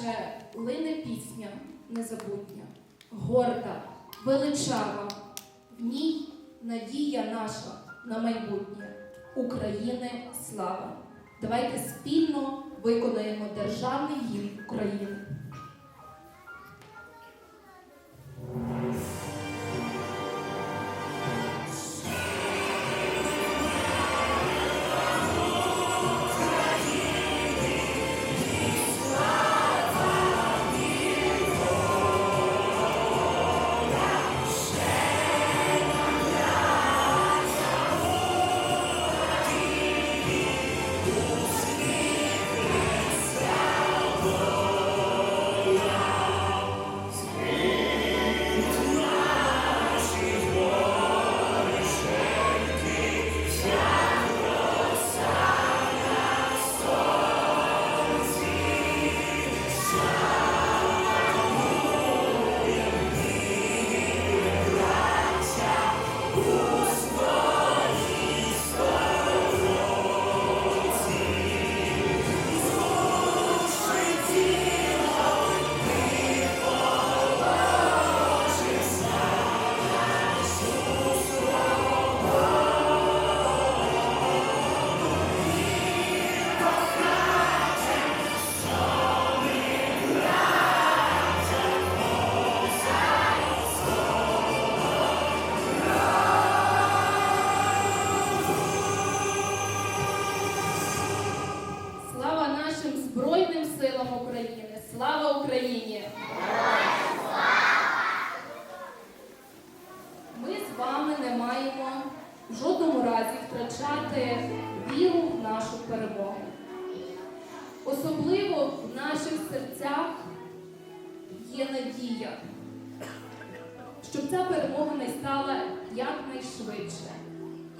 наче лине пісня незабутня, горда, величава, в ній надія наша на майбутнє України слава. Давайте спільно виконаємо державний гімн України. України! Слава Україні! Ми з вами не маємо в жодному разі втрачати віру в нашу перемогу. Особливо в наших серцях є надія, щоб ця перемога не стала якнайшвидше.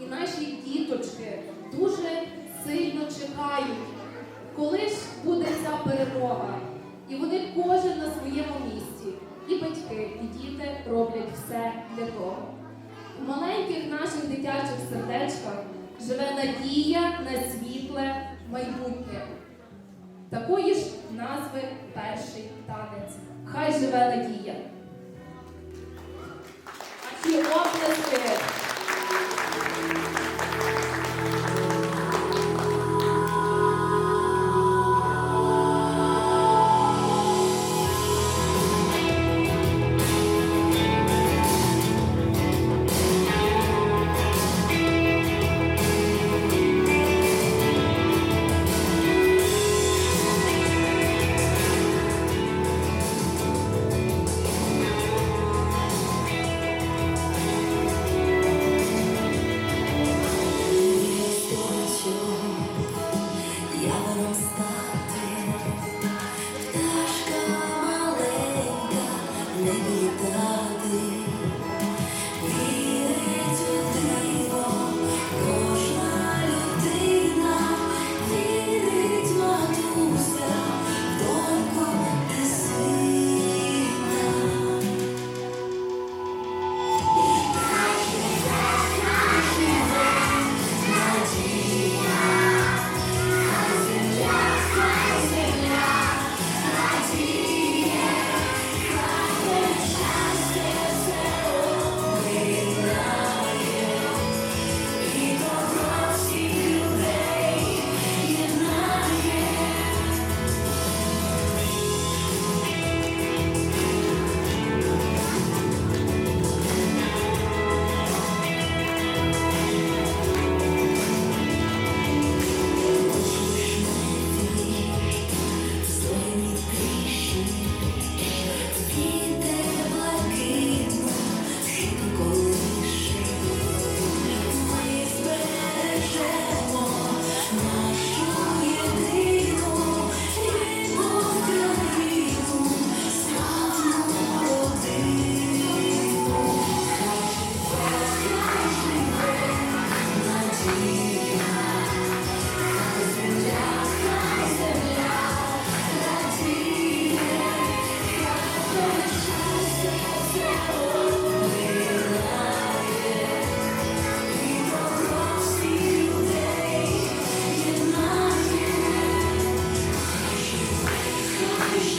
І наші діточки дуже сильно чекають, коли ж буде ця перемога. І вони кожен на своєму місці. І батьки, і діти роблять все для того. В маленьких наших дитячих сердечках живе надія на світле майбутнє. Такої ж назви перший танець. Хай живе надія. А ці оплески.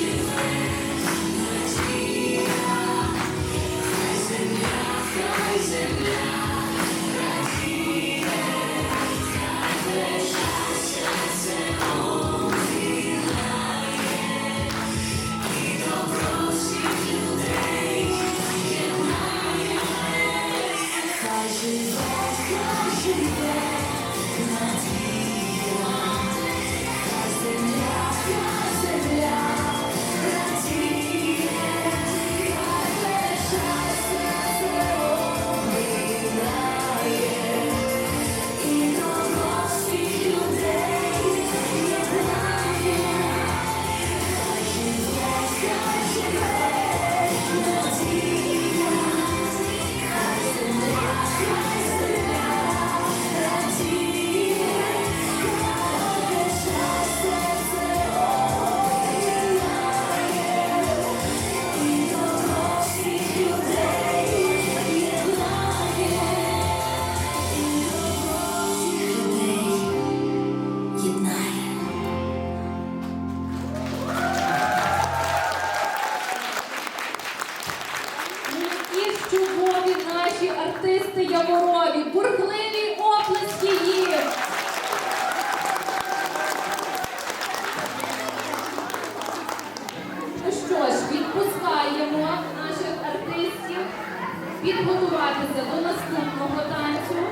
Ну, артисти Яворові, бурхливі оплески їм! Ну що ж, відпускаємо наших артистів підготуватися до наступного танцю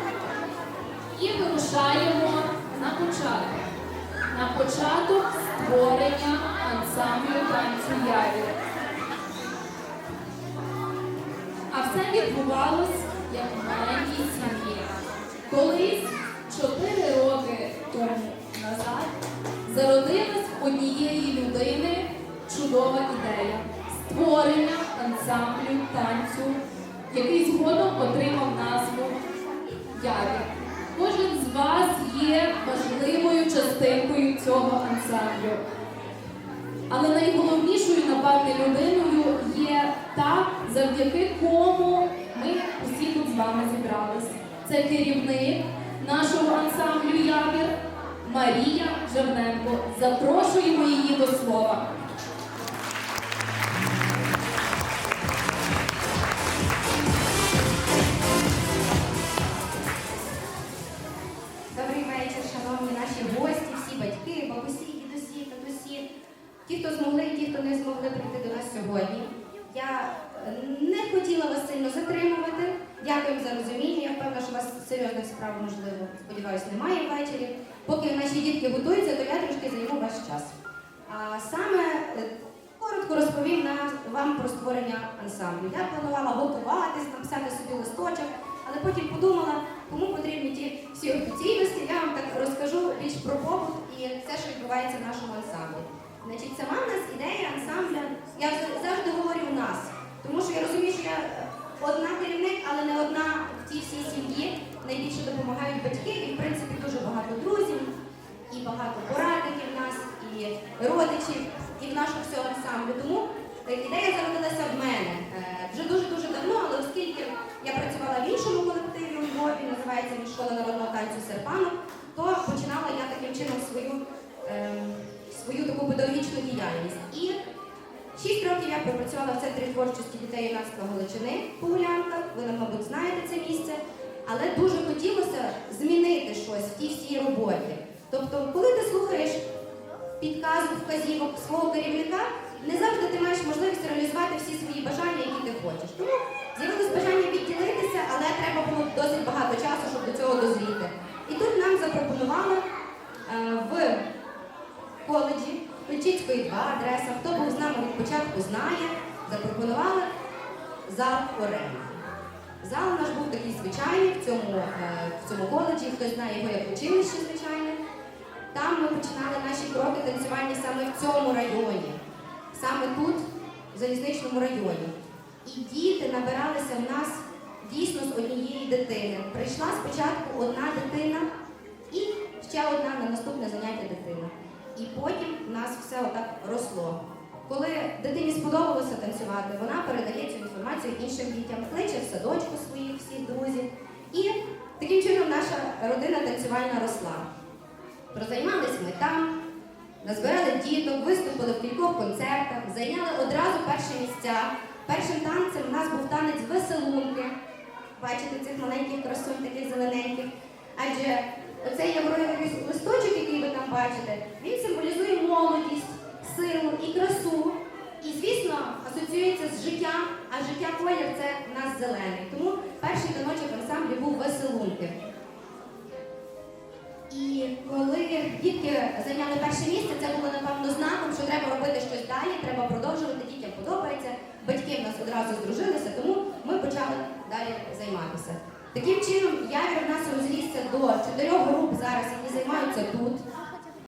і вирушаємо на початок. На початок створення ансамблю танцю Явір. А все відбувалось як маленькій сім'ї. Колись, чотири роки тому назад, зародилась однієї людини чудова ідея створення ансамблю танцю, який згодом отримав назву Явір. Кожен з вас є важливою частинкою цього ансамблю. Але найголовнішою, напевне, людиною є та, завдяки кому ми усі тут з вами зібрались. Це керівник нашого ансамблю Явір Марія Жерненко. Запрошуємо її до слова. Добрий вечір, шановні наші гості, всі батьки, бабусі, дідусі, татусі, ті, хто змогли і ті, хто не змогли прийти до нас сьогодні. Я е, хотіла вас сильно затримувати. Дякую за розуміння. Я впевнена, що у вас серйозних справ, можливо, сподіваюся, немає ввечері. Поки наші дітки готуються, то я трішки займу ваш час. А саме е, коротко розповім на- вам про створення ансамблю. Я планувала готуватись, написати собі листочок, але потім подумала, кому потрібні ті всі офіційності, я вам так розкажу більш про побут і все, що відбувається в нашому ансамблі. Значить, сама в нас ідея ансамбля, я завжди говорю у нас, тому що я розумію, що я е, одна керівник, але не одна в цій всій сім'ї. Найбільше допомагають батьки, і в принципі дуже багато друзів, і багато порадників в нас, і родичів, і в нашому всього ансамблю. Тому ідея зародилася в мене е, вже дуже-дуже давно, але оскільки я працювала в іншому колективі у Львові, називається «Від школа народного танцю Серпанок, то починала я таким чином свою, е, свою таку педагогічну діяльність. Шість років я пропрацювала в центрі творчості дітей юнацтва Галичини по Гулянках. Ви, мабуть, знаєте це місце. Але дуже хотілося змінити щось в тій всій роботі. Тобто, коли ти слухаєш підказок, вказівок свого керівника, не завжди ти маєш можливість реалізувати всі свої бажання, які ти хочеш. Тому з'явилось бажання відділитися, але треба було досить багато часу, щоб до цього дозріти. І тут нам запропонували е, в коледжі Пельчицької 2 адреса, хто був з нами від початку знає, запропонували зал оренди. Зал наш був такий звичайний в цьому, е, в цьому коледжі, хтось знає його як училище звичайне. Там ми починали наші кроки танцювальні саме в цьому районі, саме тут, в залізничному районі. І діти набиралися в нас дійсно з однієї дитини. Прийшла спочатку одна дитина і ще одна на наступне заняття дитина. І потім в нас все отак росло. Коли дитині сподобалося танцювати, вона передає цю інформацію іншим дітям, кличе в садочку своїх всіх друзів. І таким чином наша родина танцювальна росла. Прозаймались ми там, назбирали діток, виступили в кількох концертах, зайняли одразу перші місця. Першим танцем у нас був танець веселунки. Бачите цих маленьких красунь, таких зелененьких. Адже оцей явровий листочок, який ви там бачите, він символізує молодість, силу і красу. І, звісно, асоціюється з життям, а життя колір це у нас зелений. Тому перший таночок в ансамблі був веселунки. І коли дітки зайняли перше місце, це було напевно знаком, що треба робити щось далі, треба продовжувати, дітям подобається. Батьки в нас одразу здружилися, тому ми почали далі займатися. Таким чином, явір в нас розрісся до чотирьох груп зараз, які займаються тут.